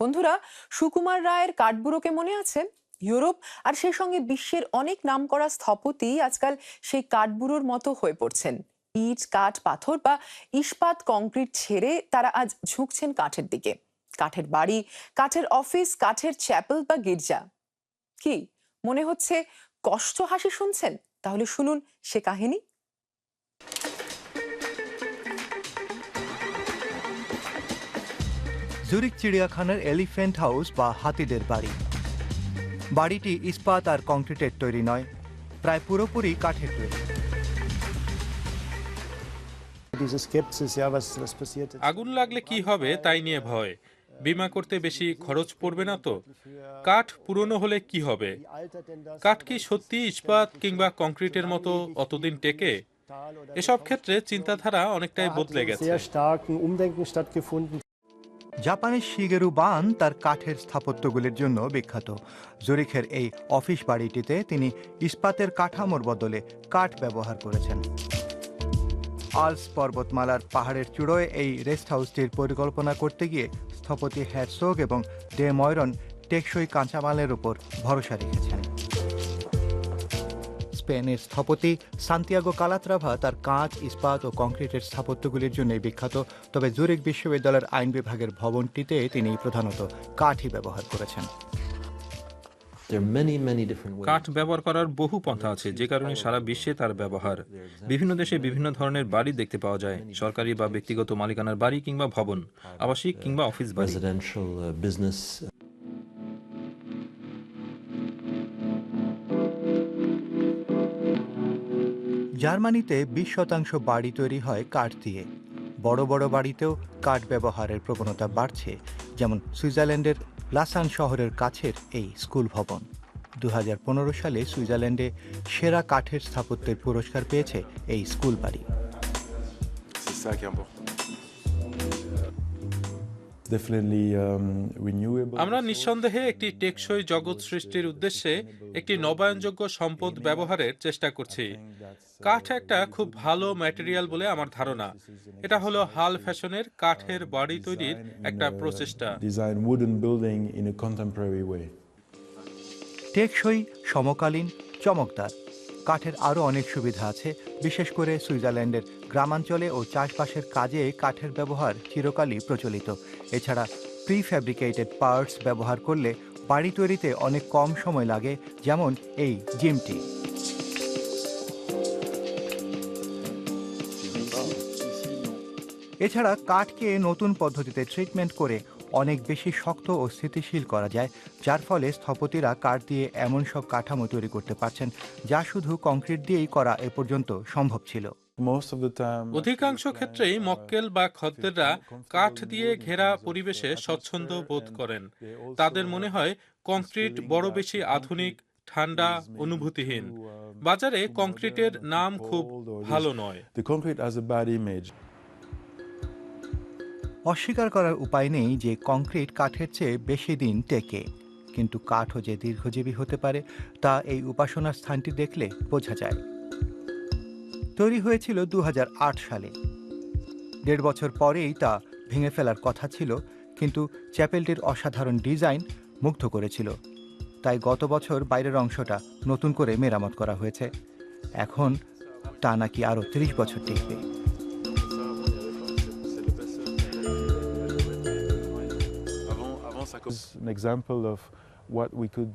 বন্ধুরা, সুকুমার রায়ের কাঠবুড়োকে মনে আছে? ইউরোপ আর সেই সঙ্গে বিশ্বের অনেক নামকরা স্থপতি আজকাল সেই কাঠবুড়োর মতো হয়ে পড়ছেন। ইট, কাঠ, পাথর বা ইস্পাত, কংক্রিট ছেড়ে তারা আজ ঝুঁকছেন কাঠের দিকে। কাঠের বাড়ি, কাঠের অফিস, কাঠের চ্যাপেল বা গির্জা। কি, মনে হচ্ছে কষ্ট হাসি শুনছেন? তাহলে শুনুন সে কাহিনী। জুরিক চিড়িয়াখানার এলিফ্যান্ট হাউস বা হাতিদের বাড়ি। বাড়িটি ইস্পাত আর কংক্রিটের তৈরি নয় প্রায় পুরোপুরি কাঠের তৈরি? আগুন লাগলে কি হবে তাই নিয়ে ভয়। বিমা করতে বেশি খরচ পড়বে না তো? কাঠ পুরনো হলে কি হবে? কাঠ কি সত্যি ইস্পাত কিংবা কংক্রিটের মতো অতদিন টেকে? এসব ক্ষেত্রে চিন্তাধারা অনেকটাই বদলে গেছে। জাপানের শিগেরু বান তার কাঠের স্থাপত্যগুলির জন্য বিখ্যাত। জুরিখের এই অফিস বাড়িটিতে তিনি ইস্পাতের কাঠামোর বদলে কাঠ ব্যবহার করেছেন। আলস পর্বতমালার পাহাড়ের চূড়োয় এই রেস্ট হাউসটির পরিকল্পনা করতে গিয়ে স্থপতি হ্যাটসোগ এবং ডে ময়রন টেকসই কাঁচামালের উপর ভরসা রেখেছেন। স্পেনের স্থপতি সান্তিয়াগো কালাত্রাভা তার কাঁচ ইস্পাত ও কংক্রিটের স্থাপত্যগুলির জন্য বিখ্যাত। তবে জুরিক বিশ্ববিদ্যালয়ের আইন বিভাগের ভবনটিতে তিনি প্রধানত কাঠই ব্যবহার করেছেন. কাঠ ব্যবহার করার বহু পন্থা আছে যে কারণে সারা বিশ্বে তার ব্যবহার। বিভিন্ন দেশে বিভিন্ন ধরনের বাড়ি দেখতে পাওয়া যায় সরকারি বা ব্যক্তিগত মালিকানার বাড়ি কিংবা ভবন আবাসিক কিংবা অফিস বাড়ি। জার্মানিতে বিশ শতাংশ বাড়ি তৈরি হয় কাঠ দিয়ে। বড় বড় বাড়িতেও কাঠ ব্যবহারের প্রবণতা বাড়ছে, যেমন সুইজারল্যান্ডের লাসান শহরের কাছের এই স্কুল ভবন। দু হাজার পনেরো সালে সুইজারল্যান্ডে সেরা কাঠের স্থাপত্যের পুরস্কার পেয়েছে এই স্কুল বাড়ি। আমরা নিঃসন্দেহে একটি টেকসই জগৎ সৃষ্টির উদ্দেশ্যে একটি নবায়নযোগ্য সম্পদ ব্যবহারের চেষ্টা করছি। কাঠ একটা খুব ভালো ম্যাটেরিয়াল বলে আমার ধারণা। এটা হলো হাল ফ্যাশনের কাঠের বাড়ি তৈরির একটা প্রচেষ্টা। টেকসই সমকালীন চমকদার। কাঠের আরও অনেক সুবিধা আছে, বিশেষ করে সুইজারল্যান্ডের গ্রামাঞ্চলে ও চাষবাসের কাজে কাঠের ব্যবহার চিরকালই প্রচলিত। এছাড়া প্রি ফ্যাব্রিকেটেড পার্টস ব্যবহার করলে বাড়ি তৈরিতে অনেক কম সময় লাগে, যেমন এই জিমটি। এছাড়া কাঠকে নতুন পদ্ধতিতে ট্রিটমেন্ট করে অনেক বেশি শক্ত ও স্থিতিশীল করা যায় যার ফলে স্থপতিরা কাঠ দিয়ে এমন সব কাঠামো তৈরি করতে পারছেন যা শুধু কংক্রিট দিয়েই করা এ পর্যন্ত সম্ভব ছিল। অধিকাংশ ক্ষেত্রেই মক্কেল বা খদ্দেররা কাঠ দিয়ে ঘেরা পরিবেশে স্বচ্ছন্দ বোধ করেন। তাদের মনে হয় কংক্রিট বড় বেশি আধুনিক ঠান্ডা অনুভূতিহীন। বাজারে কংক্রিটের নাম খুব ভালো নয়। অস্বীকার করার উপায় নেই যে কংক্রিট কাঠের চেয়ে বেশি দিন টেকে, কিন্তু কাঠও যে দীর্ঘজীবী হতে পারে, তা এই উপাসনার স্থানটি দেখলে বোঝা যায়। তৈরি হয়েছিল দু হাজার আট সালে। দেড় বছর পরেই তা ভেঙে ফেলার কথা ছিল, কিন্তু চ্যাপেলটির অসাধারণ ডিজাইন মুগ্ধ করেছিল। তাই গত বছর বাইরের অংশটা নতুন করে মেরামত করা হয়েছে। এখন তা নাকি আরও ত্রিশ বছর টিকবে। An example of what we could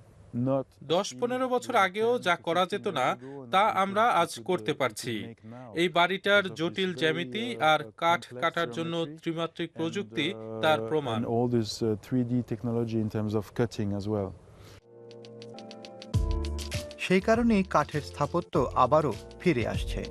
দশ পনেরো বছর আগেও যা করা যেত না তা আমরা আজ করতে পারছি। এই বাড়িটার জটিল জ্যামিতি আর কাঠ কাটার জন্য ত্রিমাত্রিক প্রযুক্তি তার প্রমাণ। uh, 3D technology in terms of cutting as well. সেই কারণেই কাঠের স্থাপত্য আবারও ফিরে আসছে।